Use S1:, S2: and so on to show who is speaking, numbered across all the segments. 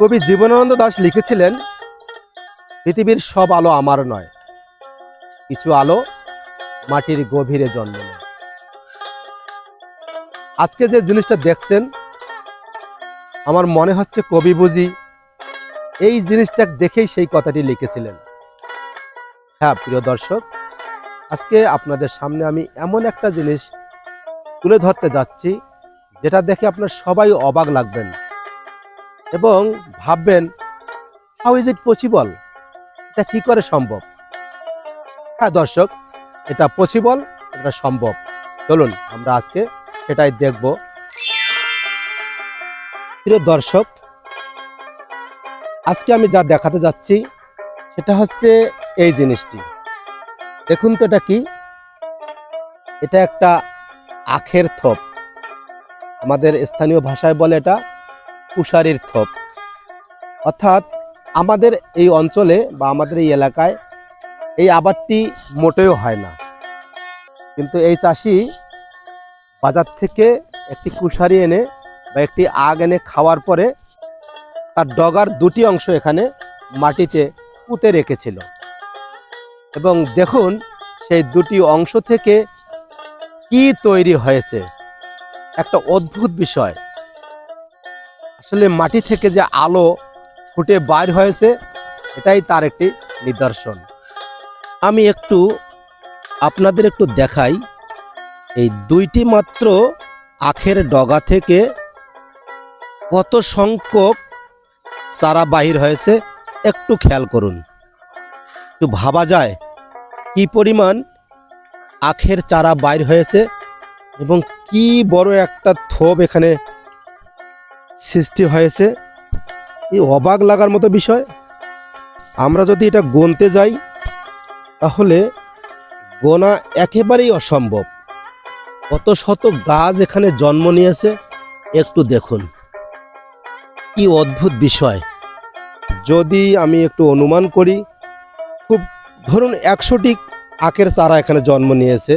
S1: কবি জীবনানন্দ দাস লিখেছিলেন, পৃথিবীর সব আলো আমার নয়, কিছু আলো মাটির গভীরে জন্ম নেয়। আজকে যে জিনিসটা দেখছেন, আমার মনে হচ্ছে কবি বুঝি এই জিনিসটা দেখেই সেই কথাটি লিখেছিলেন। হ্যাঁ প্রিয় দর্শক, আজকে আপনাদের সামনে আমি এমন একটা জিনিস তুলে ধরতে যাচ্ছি, যেটা দেখে আপনার সবাই অবাক লাগবেন। এবং ভাববেন হাউ ইজ ইট পসিবল এটা কি করে সম্ভব? হ্যাঁ দর্শক, এটা পসিবল এটা সম্ভব। চলুন, আমরা আজকে সেটাই দেখব। প্রিয় দর্শক, আজকে আমি যা দেখাতে যাচ্ছি, সেটা হচ্ছে এই জিনিসটি। দেখুন তো এটা কি? এটা একটা আখের থোপ। আমাদের স্থানীয় ভাষায় বলে এটা কুশারির থোপ। অর্থাৎ আমাদের এই অঞ্চলে বা আমাদের এই এলাকায় এই আবারটি মোটেও হয় না। কিন্তু এই চাষি বাজার থেকে একটি কুশারি এনে বা একটি আগ এনে খাওয়ার পরে তার ডগার দুটি অংশ এখানে মাটিতে পুঁতে রেখেছিল। এবং দেখুন সেই দুটি অংশ থেকে কি তৈরি হয়েছে। একটা অদ্ভুত বিষয়। আসলে মাটি থেকে যে আলো ফুটে বাইর হয়েছে, এটাই তার একটি নিদর্শন। আমি একটু আপনাদের একটু দেখাই, এই দুইটি মাত্র আখের ডগা থেকে কত সংখ্যক চারা বাহির হয়েছে, একটু খেয়াল করুন। একটু ভাবা যায় কি পরিমাণ আখের চারা বাইর হয়েছে এবং কি বড় একটা থোপ এখানে সৃষ্টি হয়েছে। এই অবাক লাগার মতো বিষয়। আমরা যদি এটা গুনতে যাই, তাহলে গোনা একেবারেই অসম্ভব। কত শত গাছ এখানে জন্ম নিয়েছে, একটু দেখুন। কি অদ্ভুত বিষয়। যদি আমি একটু অনুমান করি, খুব ধরুন একশোটি আখের চারা এখানে জন্ম নিয়েছে।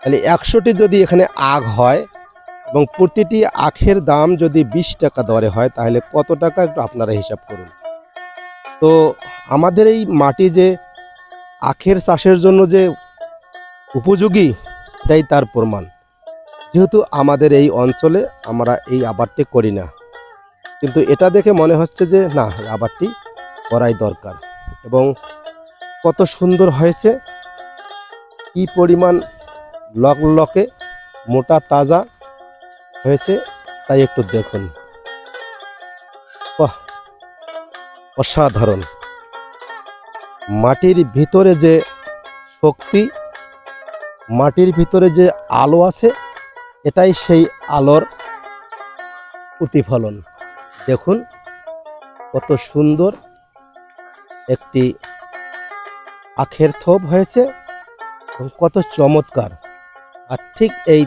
S1: তাহলে একশোটি যদি এখানে আখ হয় এবং প্রতিটি আখের দাম যদি বিশ টাকা দরে হয়, তাহলে কত টাকা একটু আপনারা হিসাব করুন। তো আমাদের এই মাটি যে আখের চাষের জন্য যে উপযোগী, এটাই তার প্রমাণ। যেহেতু আমাদের এই অঞ্চলে আমরা এই আবারটি করি না। কিন্তু এটা দেখে মনে হচ্ছে যে, না, এই আবাদটি করাই দরকার। এবং কত সুন্দর হয়েছে, কি পরিমাণ লক লকে মোটা, তাজা হয়েছে, তাই একটু দেখুন। অসাধারণ। মাটির ভিতরে যে শক্তি, মাটির ভিতরে যে আলো আছে, এটাই সেই আলোর প্রতিফলন। দেখুন, কত সুন্দর একটি আখের থোপ হয়েছে এবং কত চমৎকার। আর ঠিক এই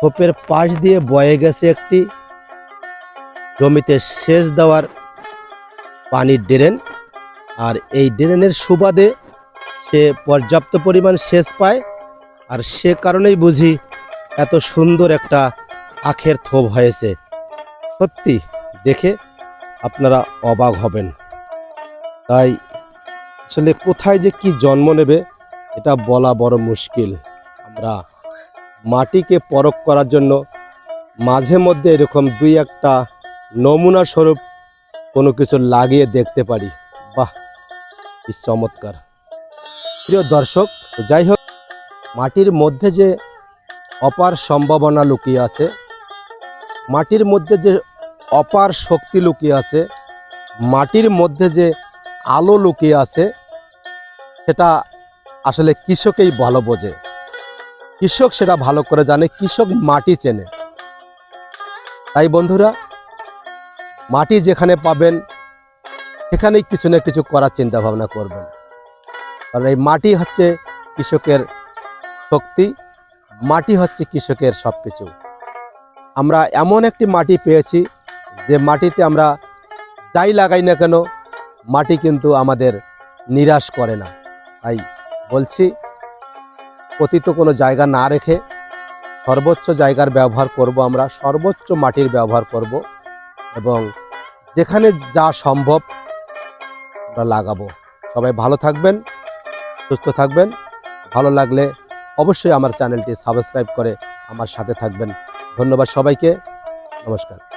S1: থোপের পাশ দিয়ে বয়ে গেছে একটি জমিতে সেচ দেওয়ার পানির ড্রেন। আর এই ড্রেনের সুবাদে সে পর্যাপ্ত পরিমাণ সেচ পায়। আর সে কারণেই বুঝি এত সুন্দর একটা আখের থোপ হয়েছে। সত্যি দেখে আপনারা অবাক হবেন। তাই আসলে কোথায় যে কি জন্ম নেবে, এটা বলা বড় মুশকিল। আমরা মাটিকে পরখ করার জন্য মাঝে মধ্যে এরকম দুই একটা নমুনা স্বরূপ কোনো কিছু লাগিয়ে দেখতে পারি। বাহ, কি চমৎকার। প্রিয় দর্শক যাই হোক, মাটির মধ্যে যে অপার সম্ভাবনা লুকিয়ে আছে, মাটির মধ্যে যে অপার শক্তি লুকিয়ে আছে, মাটির মধ্যে যে আলো লুকিয়ে আছে, সেটা আসলে কৃষকেই ভালো বোঝে। কৃষক সেটা ভালো করে জানে, কৃষক মাটি চেনে। তাই বন্ধুরা, মাটি যেখানে পাবেন, সেখানেই কিছু না কিছু করার চিন্তা ভাবনা করবেন। কারণ এই মাটি হচ্ছে কৃষকের শক্তি, মাটি হচ্ছে কৃষকের সব কিছু আমরা এমন একটি মাটি পেয়েছি, যে মাটিতে আমরা যাই লাগাই না কেন, মাটি কিন্তু আমাদের নিরাশ করে না। তাই বলছি পতিত কোনো জায়গা না রেখে সর্বোচ্চ জায়গার ব্যবহার করব আমরা, সর্বোচ্চ মাটির ব্যবহার করব এবং যেখানে যা সম্ভব আমরা লাগাবো। সবাই ভালো থাকবেন, সুস্থ থাকবেন। ভালো লাগলে অবশ্যই আমার চ্যানেলটি সাবস্ক্রাইব করে আমার সাথে থাকবেন। ধন্যবাদ সবাইকে। নমস্কার।